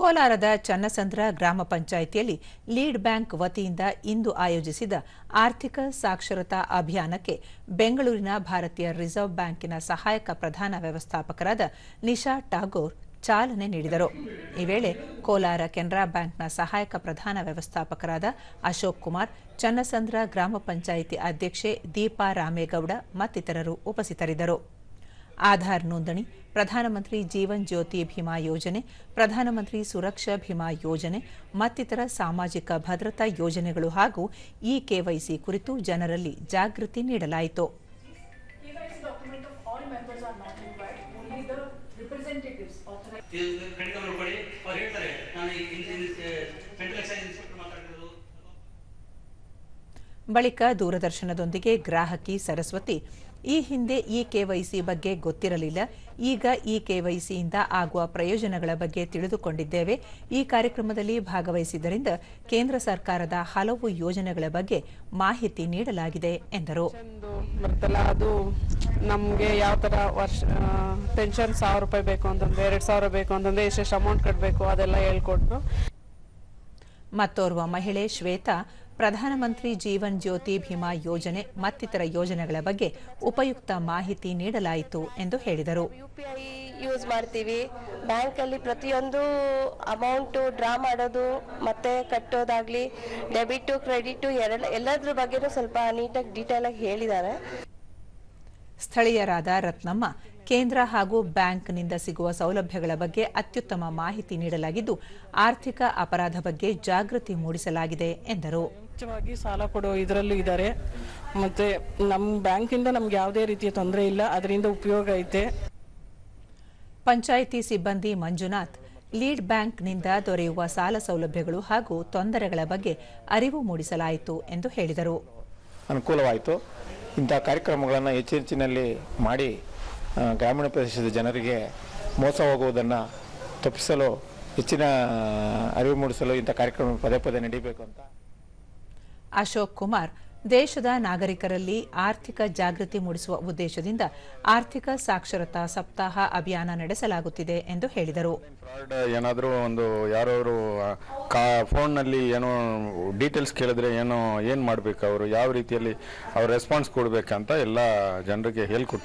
ಕೋಲಾರದ ಚನ್ನಸಂದ್ರ ಗ್ರಾಮ ಪಂಚಾಯಿತಿಯಲ್ಲಿ ಲೀಡ್ ಬ್ಯಾಂಕ್ ವತಿಯಿಂದ ಇಂದು ಆಯೋಜಿಸಿದ ಆರ್ಥಿಕ ಸಾಕ್ಷರತಾ ಅಭಿಯಾನಕ್ಕೆ ಬೆಂಗಳೂರಿನ ಭಾರತೀಯ ರಿಸರ್ವ್ ಬ್ಯಾಂಕಿನ ಸಹಾಯಕ ಪ್ರಧಾನ ವ್ಯವಸ್ಥಾಪಕರಾದ ನಿಶಾ ಟಾಗೋರ್ ಚಾಲನೆ ನೀಡಿದರು. ಈ ವೇಳೆ ಕೋಲಾರ ಕೆನರಾ ಬ್ಯಾಂಕ್ನ ಸಹಾಯಕ ಪ್ರಧಾನ ವ್ಯವಸ್ಥಾಪಕರಾದ ಅಶೋಕ್ ಕುಮಾರ್, ಚನ್ನಸಂದ್ರ ಗ್ರಾಮ ಪಂಚಾಯಿತಿ ಅಧ್ಯಕ್ಷೆ ದೀಪಾ ರಾಮೇಗೌಡ ಮತ್ತಿತರರು ಉಪಸ್ಥಿತರಿದ್ದರು. ಆಧಾರ್ ನೋಂದಣಿ, ಪ್ರಧಾನಮಂತ್ರಿ ಜೀವನ್ ಜ್ಯೋತಿ ಭೀಮಾ ಯೋಜನೆ, ಪ್ರಧಾನಮಂತ್ರಿ ಸುರಕ್ಷಾ ಭೀಮಾ ಯೋಜನೆ, ಮತ್ತಿತರ ಸಾಮಾಜಿಕ ಭದ್ರತಾ ಯೋಜನೆಗಳು ಹಾಗೂ ಇ ಕೆವೈಸಿ ಕುರಿತು ಜನರಲ್ಲಿ ಜಾಗೃತಿ ನೀಡಲಾಯಿತು. ಬಳಿಕ ದೂರದರ್ಶನದೊಂದಿಗೆ ಗ್ರಾಹಕಿ ಸರಸ್ವತಿ ಈ ಹಿಂದೆ ಈ ಕೆವೈಸಿ ಬಗ್ಗೆ ಗೊತ್ತಿರಲಿಲ್ಲ. ಈಗ ಇ ಕೆವೈಸಿಯಿಂದ ಆಗುವ ಪ್ರಯೋಜನಗಳ ಬಗ್ಗೆ ತಿಳಿದುಕೊಂಡಿದ್ದೇವೆ. ಈ ಕಾರ್ಯಕ್ರಮದಲ್ಲಿ ಭಾಗವಹಿಸಿದ್ದರಿಂದ ಕೇಂದ್ರ ಸರ್ಕಾರದ ಹಲವು ಯೋಜನೆಗಳ ಬಗ್ಗೆ ಮಾಹಿತಿ ನೀಡಲಾಗಿದೆ ಎಂದರು. ಅದು ನಮಗೆ ಯಾವ ಥರ ವರ್ಷ ಪೆನ್ಷನ್ ಸಾವಿರ ರೂಪಾಯಿ ಬೇಕು ಅಂತಂದ್ರೆ ಎರಡು ಸಾವಿರ ಬೇಕು ಅಂತಂದ್ರೆ ಎಷ್ಟೆಷ್ಟು ಅಮೌಂಟ್ ಕಟ್ಟಬೇಕು ಅದೆಲ್ಲ ಹೇಳ್ಕೊಟ್ರು. ಮತ್ತೋರ್ವ ಮಹಿಳೆ ಶ್ವೇತಾ ಪ್ರಧಾನಮಂತ್ರಿ ಜೀವನ್ ಜ್ಯೋತಿ ಭೀಮಾ ಯೋಜನೆ ಮತ್ತಿತರ ಯೋಜನೆಗಳ ಬಗ್ಗೆ ಉಪಯುಕ್ತ ಮಾಹಿತಿ ನೀಡಲಾಯಿತು ಎಂದು ಹೇಳಿದರು. ಯುಪಿಐ ಯೂಸ್ ಮಾಡ್ತೀವಿ. ಬ್ಯಾಂಕಲ್ಲಿ ಪ್ರತಿಯೊಂದು ಅಮೌಂಟ್ ಡ್ರಾ ಮಾಡೋದು ಮತ್ತೆ ಕಟ್ಟೋದಾಗ್ಲಿ ಡೆಬಿಟು ಕ್ರೆಡಿಟ್ ಎರಡು ಎಲ್ಲದ್ರ ಬಗ್ಗೆನೂ ಸ್ವಲ್ಪ ನೀಟಾಗಿ ಆಗಿ ಹೇಳಿದ್ದಾರೆ. ಸ್ಥಳೀಯರಾದ ರತ್ನಮ್ಮ ಕೇಂದ್ರ ಹಾಗೂ ಬ್ಯಾಂಕ್ನಿಂದ ಸಿಗುವ ಸೌಲಭ್ಯಗಳ ಬಗ್ಗೆ ಅತ್ಯುತ್ತಮ ಮಾಹಿತಿ ನೀಡಲಾಗಿದ್ದು ಆರ್ಥಿಕ ಅಪರಾಧ ಬಗ್ಗೆ ಜಾಗೃತಿ ಮೂಡಿಸಲಾಗಿದೆ ಎಂದರು. ಮುಖ್ಯವಾಗಿ ಸಾಲ ಕೊಡೋ ಇದರಲ್ಲೂ ಇದ್ದಾರೆ ಮತ್ತೆ ನಮ್ಮ ಬ್ಯಾಂಕಿಂದ ನಮ್ಗೆ ಯಾವುದೇ ರೀತಿಯ ತೊಂದರೆ ಇಲ್ಲ ಅದರಿಂದ ಉಪಯೋಗ ಐತೆ. ಪಂಚಾಯಿತಿ ಸಿಬ್ಬಂದಿ ಮಂಜುನಾಥ್ ಲೀಡ್ ಬ್ಯಾಂಕ್ನಿಂದ ದೊರೆಯುವ ಸಾಲ ಸೌಲಭ್ಯಗಳು ಹಾಗೂ ತೊಂದರೆಗಳ ಬಗ್ಗೆ ಅರಿವು ಮೂಡಿಸಲಾಯಿತು ಎಂದು ಹೇಳಿದರು. ಅನುಕೂಲವಾಯಿತು. ಇಂಥ ಕಾರ್ಯಕ್ರಮಗಳನ್ನು ಹೆಚ್ಚೆಚ್ಚಿನಲ್ಲಿ ಮಾಡಿ ಗ್ರಾಮೀಣ ಪ್ರದೇಶದ ಜನರಿಗೆ ಮೋಸ ಹೋಗುವುದನ್ನು ತಪ್ಪಿಸಲು ಹೆಚ್ಚಿನ ಅರಿವು ಮೂಡಿಸಲು ಇಂಥ ಕಾರ್ಯಕ್ರಮ ಪದೇ ಪದೇ ನಡೀಬೇಕು ಅಂತ ಅಶೋಕ್ ಕುಮಾರ್, ದೇಶದ ನಾಗರಿಕರಲ್ಲಿ ಆರ್ಥಿಕ ಜಾಗೃತಿ ಮೂಡಿಸುವ ಉದ್ದೇಶದಿಂದ ಆರ್ಥಿಕ ಸಾಕ್ಷರತಾ ಸಪ್ತಾಹ ಅಭಿಯಾನ ನಡೆಸಲಾಗುತ್ತಿದೆ ಎಂದು ಹೇಳಿದರು. ಏನಾದರೂ ಒಂದು ಕಾ, ಫೋನ್ನಲ್ಲಿ ಏನೋ ಡೀಟೇಲ್ಸ್ ಕೇಳಿದ್ರೆ ಏನೋ, ಏನು ಮಾಡಬೇಕು ಅವರು, ಯಾವ ರೀತಿಯಲ್ಲಿ ಅವ್ರು ರೆಸ್ಪಾನ್ಸ್ ಕೊಡಬೇಕಂತ ಎಲ್ಲ ಜನರಿಗೆ ಹೇಳ್ಕೊಟ್ಟಿದ್ದಾರೆ.